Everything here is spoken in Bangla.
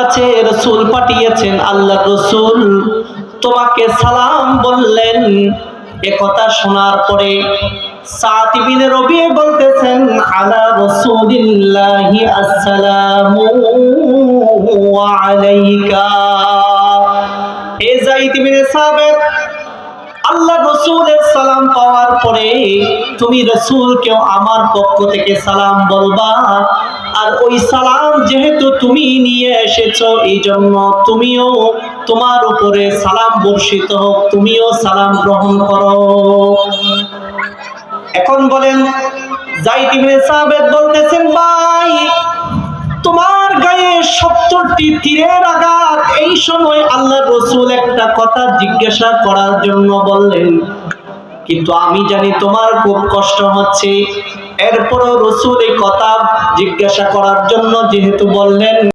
কাছে রসুল পাঠিয়েছেন আল্লাহ রসুল তোমাকে সালাম বললেন। এ কথা শোনার পরে সাত বিন রবি বলতেছেন, আলা রসুলিল্লাহি আসসালামু আলাইকা। এ আল্লাহ রসুলের সালাম পাওয়ার পরে তুমি রসুলকেও আমার পক্ষ থেকে সালাম বলবা। আর ওই সালাম যেহেতু তুমি নিয়ে এসেছ এই জন্য তুমিও তোমার উপরে সালাম বর্ষিত হোক, তুমিও সালাম গ্রহণ করো। এখন বলেন সাবেদ বলতেছেন, ভাই, তোমার গায়ে সত্তরটি তীরের আঘাত। এই সময় আল্লাহ রসুল একটা কথা জিজ্ঞাসা করার জন্য বললেন, কিন্তু আমি জানি তোমার খুব কষ্ট হচ্ছে। এরপরও রসুল এই কথা জিজ্ঞাসা করার জন্য যেহেতু বললেন